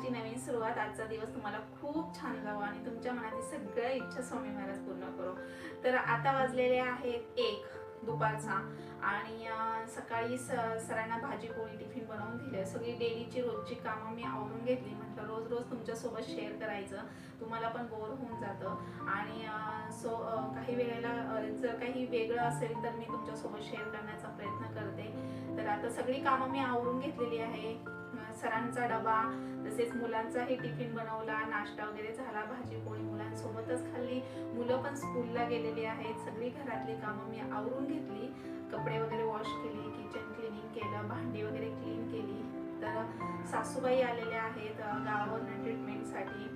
दिवसाची नवीन सुरुवात आजचा दिवस तुम्हाला खूप छान जावं आणि तुमच्या मनातील सगळ्या इच्छा स्वामी महाराज पूर्ण करो. तर आता वाजलेले आहेत एक दुपारचा. आणि सकाळी स सरांना भाजी पोळी टिफिन बनवून दिले. सगळी डेलीची रोजची कामं मी आवरून घेतली. म्हटलं रोज रोज तुमच्यासोबत शेअर करायचं. तुम्हाला पण बोर होऊन जातं. आणि सो काही वेळेला जर काही वेगळं असेल तर मी तुमच्यासोबत शेअर करण्याचा प्रयत्न करते. तर आता सगळी कामं मी आवरून घेतलेली आहे. सरांचा डबा तसेच मुलांचाही टिफिन बनवला नाश्ता वगैरे झाला भाजी पोळी मुलांसोबतच खाल्ली. मुलं पण स्कूलला गेलेली आहेत सगळी घरातली कामं मी आवरून घेतली. कपडे वगैरे वॉश केले किचन क्लिनिंग केलं भांडी वगैरे क्लीन केली. तर सासूबाई आलेल्या आहेत गावावरनं ट्रीटमेंटसाठी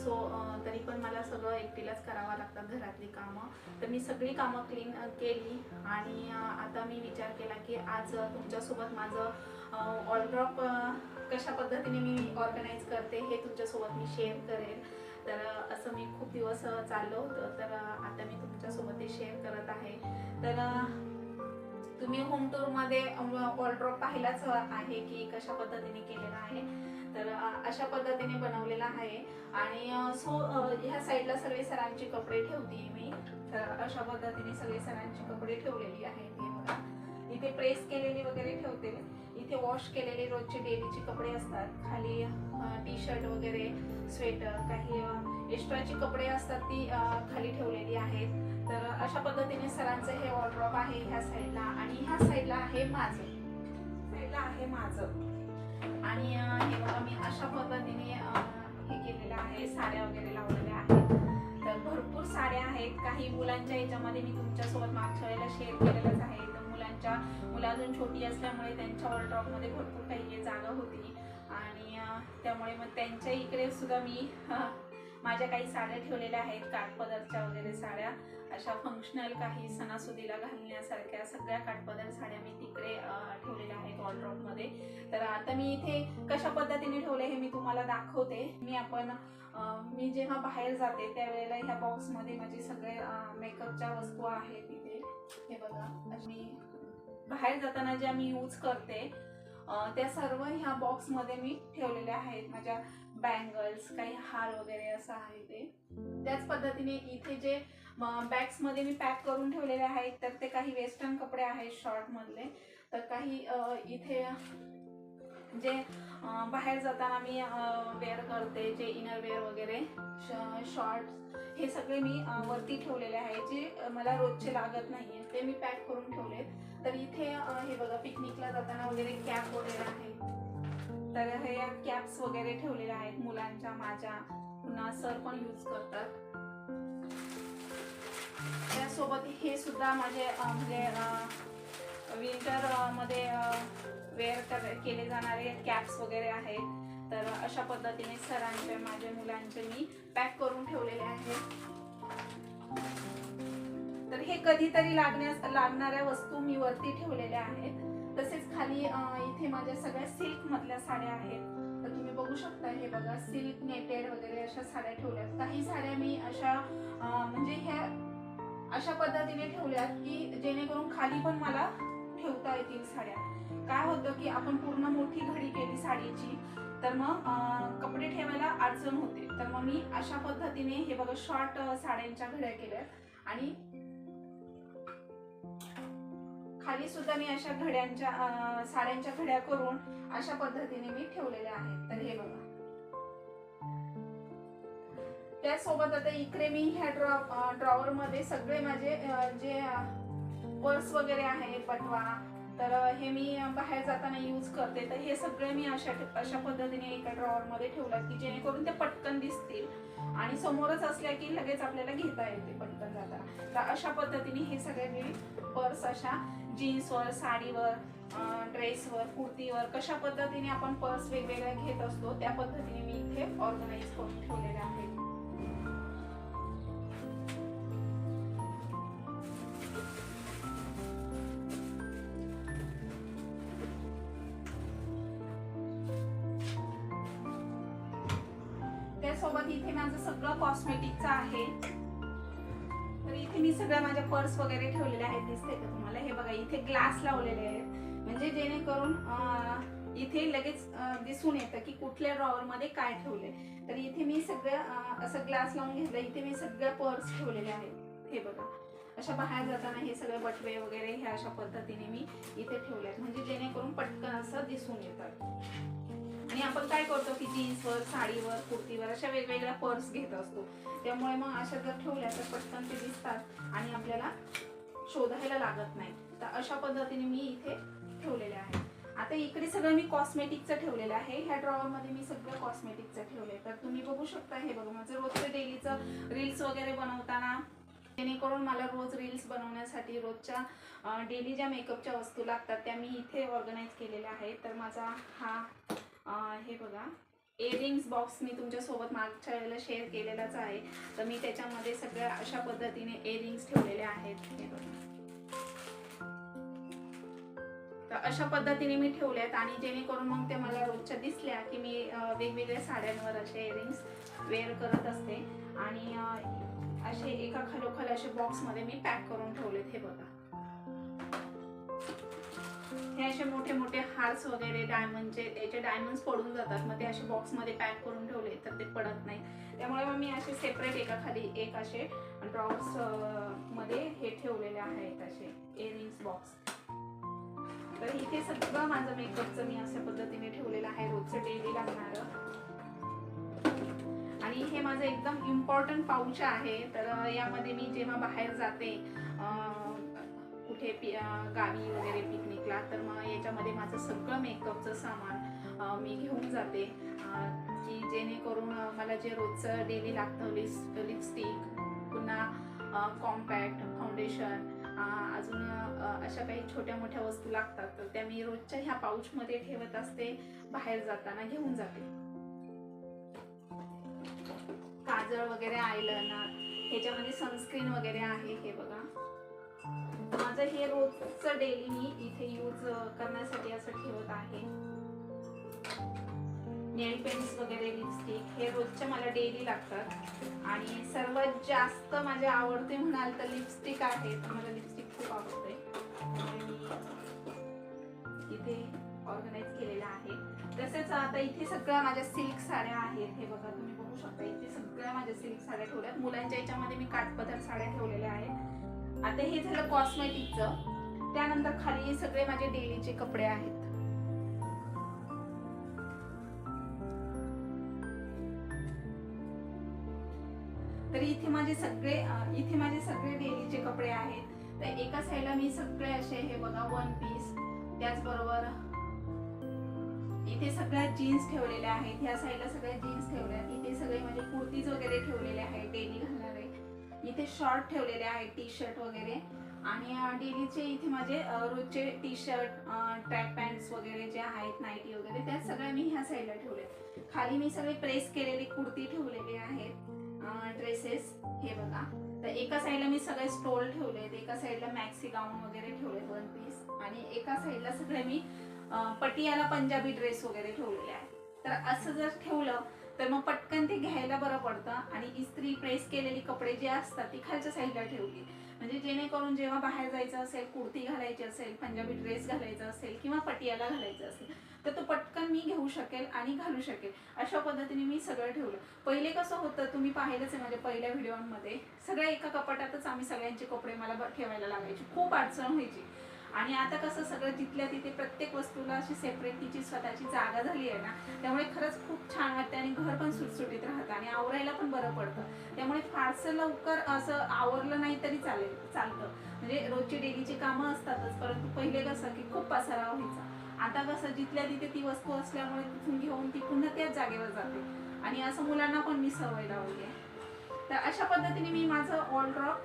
सो तरी पण मला सगळं एकटीलाच करावं लागतात घरातली कामं. तर मी सगळी कामं क्लीन केली. आणि आता मी विचार केला की आज तुमच्यासोबत माझं ऑलड्रॉप कशा पद्धतीने मी ऑर्गनाईज करते हे तुमच्यासोबत मी शेअर करेन तर असं मी खूप दिवस चाललं होतं. तर आता मी तुमच्यासोबत ते शेअर करत आहे. तर तुम्ही होम टूरमध्ये वॉलड्रॉप पाहिलाच आहे की कशा पद्धतीने केलेला आहे? तर अशा पद्धतीने बनवलेला आहे. आणि सो ह्या साईडला सगळे सरांचे कपडे ठेवते मी. तर अशा पद्धतीने सगळे सरांचे कपडे ठेवलेली आहेत हे बघा. इथे प्रेस केलेली वगैरे ठेवते इथे वॉश केलेले रोजचे डेलीचे कपडे असतात. खाली टी शर्ट वगैरे स्वेटर काही एक्स्ट्राची कपडे असतात ती खाली ठेवलेली आहेत. तर अशा पद्धतीने सरांचं हे वॉर्ड्रॉप आहे ह्या साईडला आणि ह्या साईडला आहे माझं. साईडला आहे माझं. आणि हे बघा मी अशा पद्धतीने हे केलेलं आहे. साड्या वगैरे लावलेल्या आहेत. तर भरपूर साड्या आहेत. काही मुलांच्या याच्यामध्ये मी तुमच्यासोबत मागच्या वेळेला शेअर केलेलंच आहे. तर मुलं अजून छोटी असल्यामुळे त्यांच्या वॉर्ड्रॉपमध्ये भरपूर काही जागा होती. आणि त्यामुळे मग त्यांच्या इकडे सुद्धा मी माझ्या काही साड्या ठेवलेल्या आहेत काठपदरच्या वगैरे साड्या. अशा फंक्शनल काही सणासुदीला घालण्यासारख्या सगळ्या काठपदर साड्या मी तिकडे ठेवलेल्या आहेत वॉर्ड्रॉपमध्ये तर आता मी इथे कशा पद्धतीने ठेवले हे मी तुम्हाला दाखवते. मी आपण मी जेव्हा बाहेर जाते त्यावेळेला ह्या बॉक्समध्ये माझे सगळे मेकअपच्या वस्तू आहेत इथे. हे बघा मी बाहेर जाताना ज्या मी यूज करते त्या सर्व ह्या बॉक्समध्ये मी ठेवलेल्या आहेत. माझ्या बँगल्स काही हार वगैरे असं आहे ते. त्याच पद्धतीने इथे जे बॅग्समध्ये मी पॅक करून ठेवलेले आहेत तर ते काही वेस्टर्न कपडे आहेत शॉर्टमधले तर काही इथे म्हणजे, जे बाहेर जाताना मी वेअर करते जे इनर वेअर वगैरे शॉर्ट्स हे सगळे मी वरती ठेवलेले आहे जे मला रोजचे लागत नाही ते मी पॅक करून ठेवले. तर इथे हे बघा पिकनिकला जाताना वगैरे कॅप वगैरे आहे. तर हे कॅप्स वगैरे ठेवलेल्या आहेत मुलांच्या माझ्या. पुन्हा सर पण यूज करतात. त्यासोबत हे सुद्धा माझे म्हणजे विंटरमध्ये वेअर कर केले जाणारे कॅप्स वगैरे आहेत. तर अशा पद्धतीने सरांचे माझ्या मुलांचे मी पॅक करून ठेवलेले आहेत. तर हे कधीतरी लागण्यास लागणाऱ्या वस्तू मी वरती ठेवलेल्या आहेत. तसेच खाली इथे माझ्या सगळ्या सिल्क मधल्या साड्या आहेत. तर तुम्ही बघू शकता हे बघा सिल्क नेटेड वगैरे अशा साड्या ठेवल्यात काही साड्या मी अशा म्हणजे ह्या अशा पद्धतीने ठेवल्यात की जेणेकरून खाली पण मला ठेवता येतील साड्या. काय होतं की आपण पूर्ण मोठी घडी केली साडीची तर मग कपडे ठेवायला अडचण होते. तर मग मी अशा पद्धतीने हे बघा शॉर्ट साड्यांच्या घड्या केल्या. आणि खाली सुद्धा मी अशा घड्यांच्या साड्यांच्या घड्या करून अशा पद्धतीने मी ठेवलेल्या आहेत. तर हे बघा. त्यासोबत आता इकडे मी ह्या ड्रॉ ड्रॉवर मध्ये सगळे माझे जे पर्स वगैरे आहे पटवा तर हे मी बाहेर जाताना यूज करते. तर हे सगळे मी अशा अशा पद्धतीने एका ड्रॉवरमध्ये ठेवलं की जेणेकरून ते पटकन दिसतील आणि समोरच असल्या की लगेच आपल्याला घेता येते पटकन जाताना. तर अशा पद्धतीने हे सगळे मी पर्स अशा जीन्सवर साडीवर ड्रेसवर कुर्तीवर कशा पद्धतीने आपण पर्स वेगवेगळ्या घेत असतो त्या पद्धतीने मी इथे ऑर्गनाईज करून ठेवलेल्या आहेत. सोबत इथे माझं सगळं कॉस्मेटिकचं आहे. तर इथे मी सगळ्या माझ्या पर्स वगैरे ठेवलेल्या आहेत दिसते का तुम्हाला? हे बघा इथे ग्लास लावलेले आहेत. म्हणजे जेणेकरून इथे लगेच दिसून येतं की कुठल्या ड्रॉवर मध्ये काय ठेवले तर इथे मी सगळं असं ग्लास लावून घेतलं. इथे मी सगळ्या पर्स ठेवलेल्या आहेत. हे बघा. अशा बाहेर जाताना हे सगळे बटवे वगैरे हे अशा पद्धतीने मी इथे ठेवले आहेत म्हणजे जेणेकरून पटकन असं दिसून येतात आणि आपण काय करतो की जीन्सवर साडीवर कुर्तीवर अशा वेगवेगळ्या पर्स घेत असतो. त्यामुळे मग अशा जर ठेवल्या तर पटकन ते दिसतात आणि आपल्याला शोधायला लागत नाही. तर अशा पद्धतीने मी इथे ठेवलेले आहे. आता इकडे सगळं मी कॉस्मेटिकचं ठेवलेलं आहे. ह्या ड्रॉवरमध्ये मी सगळं कॉस्मेटिकचं ठेवलंय. तर तुम्ही बघू शकता हे बघा माझं रोजचं डेलीचं रील्स वगैरे बनवताना जेणेकरून मला रोज रील्स बनवण्यासाठी रोजच्या डेली ज्या मेकअपच्या वस्तू लागतात त्या मी इथे ऑर्गनाईज केलेल्या आहेत. तर माझा हा हे बघा. इयरिंग्स बॉक्स मी तुमच्यासोबत मागच्या वेळेला शेअर केलेलाच आहे. तर मी त्याच्यामध्ये सगळ्या अशा पद्धतीने इयरिंग्स ठेवलेले आहेत. हे बघा. तर अशा पद्धतीने मी ठेवल्यात आणि जेणेकरून मग ते मला रोजच्या दिसल्या की मी वेगवेगळ्या साड्यांवर असे इयरिंग्स वेअर करत असते. आणि असे एका खालोखाल असे बॉक्समध्ये मी पॅक करून ठेवलेत. हे बघा. हे असे मोठे मोठे हार्स वगैरे डायमंडचे याचे डायमंड्स पडून जातात. मग ते असे बॉक्समध्ये पॅक करून ठेवले तर ते पडत नाही त्यामुळे मग मी असे सेपरेट एका खाली एक असे ड्रॉप्समध्ये हे ठेवलेले आहेत असे इयरिंग्स बॉक्स तर इथे सगळं माझं मेकअपचं मी अशा पद्धतीने ठेवलेलं आहे. रोजचं डेली लागणारं. आणि हे माझं एकदम इम्पॉर्टंट पाऊच आहे. तर यामध्ये मी जेव्हा बाहेर जाते कुठे पि गावी वगैरे पिकनिकला तर मग याच्यामध्ये माझं सगळं मेकअपचं सामान मी घेऊन जाते. की जेणेकरून मला जे रोजचं डेली लागतं लिस लिपस्टिक पुन्हा कॉम्पॅक्ट फाउंडेशन अजून अशा काही छोट्या मोठ्या वस्तू लागतात तर त्या मी रोजच्या ह्या पाऊचमध्ये ठेवत असते बाहेर जाताना घेऊन जाते. काजळ वगैरे आयलायनर ह्याच्यामध्ये सनस्क्रीन वगैरे आहे हे बघा. माझं हे रोजचं डेली मी इथे यूज करण्यासाठी असं ठेवत आहे. नेल पेन्स वगैरे लिपस्टिक हे रोजच्या मला डेली लागतात. आणि सर्वात जास्त माझे आवडते म्हणाल तर लिपस्टिक आहे. तर मला लिपस्टिक खूप आवडते. मी इथे ऑर्गनाईज केलेलं आहे. तसेच आता इथे सगळ्या माझ्या सिल्क साड्या आहेत. हे बघा तुम्ही बघू शकता इथे सगळ्या माझ्या सिल्क साड्या ठेवल्यात मुलांच्या याच्यामध्ये मी काठपदर साड्या ठेवलेल्या आहेत. आता हे झालं कॉस्मेटिकचं त्यानंतर खाली हे सगळे माझे डेलीचे कपडे आहेत. तर इथे माझे सगळे इथे माझे सगळे डेलीचे कपडे आहेत. तर एका साईडला मी सगळे असे हे बघा वन पीस त्याचबरोबर इथे सगळ्या जीन्स ठेवलेल्या आहेत. ह्या साईडला सगळ्या जीन्स ठेवल्या आहेत. इथे सगळे माझे कुर्तीज वगैरे ठेवलेले आहेत. डेली घालणारे. इथे शॉर्ट ठेवलेले आहेत टी शर्ट वगैरे. आणि डेलीचे इथे माझे रोजचे टी शर्ट ट्रॅक पॅन्ट्स वगैरे जे आहेत नाईटी वगैरे त्या सगळ्या मी ह्या साईडला ठेवले खाली मी सगळे प्रेस केलेली कुर्ती ठेवलेली आहेत ड्रेसेस. हे बघा. तर एका साईडला मी सगळे स्टोल ठेवलेत एका साईडला मॅक्सी गाऊन वगैरे ठेवले वन पीस. आणि एका साईडला सगळे मी पटियाला पंजाबी ड्रेस वगैरे ठेवलेले आहेत. तर असं जर ठेवलं तर मग पटकन ते घ्यायला बरं पडतं आणि इस्त्री प्रेस केलेली कपडे जे असतात ती खालच्या साईडला ठेवली. म्हणजे जेणेकरून जेव्हा बाहेर जायचं असेल कुर्ती घालायची असेल पंजाबी ड्रेस घालायचा असेल किंवा पटियाला घालायचं असेल तर तो पटकन मी घेऊ शकेल आणि घालू शकेल. अशा पद्धतीने मी सगळं ठेवलं. पहिले कसं होतं तुम्ही पाहिलंच आहे माझ्या पहिल्या व्हिडिओमध्ये सगळ्या एका कपाटातच आम्ही सगळ्यांचे कपडे मला ठेवायला लागायचे. खूप अडचण व्हायची. आणि आता कसं सगळं तिथल्या तिथे प्रत्येक वस्तूला अशी सेपरेट तिची स्वतःची जागा झाली आहे ना त्यामुळे खरंच खूप छान वाटते आणि घर पण सुटसुटीत राहतं आणि आवरायला पण बरं पडतं. त्यामुळे फारसं लवकर असं आवरलं नाही तरी चालेल चालतं. म्हणजे रोजची डेलीची कामं असतातच परंतु पहिले कसं की खूप पसारा व्हायचा. आता कसं जिथल्या तिथे ती वस्तू असल्यामुळे तिथून घेऊन ती पुन्हा त्याच जागेवर जाते. आणि असं मुलांना पण मी सवय लावली आहे. तर अशा पद्धतीने मी माझं ऑलड्रॉप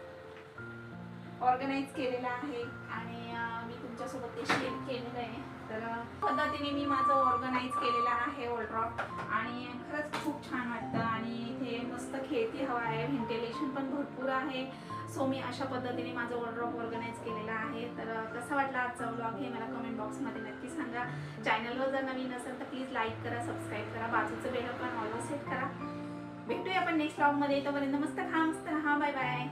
ऑर्गनाईज केलेला आहे आणि मी तुमच्यासोबत ते शेअर केलेलं आहे. तर पद्धतीने मी माझं ऑर्गनाईज केलेलं आहे वॉलड्रॉप आणि खरंच खूप छान वाटतं आणि इथे मस्त खेळती हवा आहे व्हेंटिलेशन पण भरपूर आहे. सो मी अशा पद्धतीने माझं वॉलड्रॉप ऑर्गनाईज केलेला आहे. तर कसा वाटला आजचा व्लॉग हे मला कमेंट बॉक्समध्ये नक्की सांगा. चॅनलवर जर नवीन असेल तर प्लीज लाईक करा सबस्क्राईब करा. बाजूचं बेल पण ऑलवर सेट करा. भेटूया आपण नेक्स्ट व्लॉगमध्ये तोपर्यंत मस्त खा मस्त राहा. Bye bye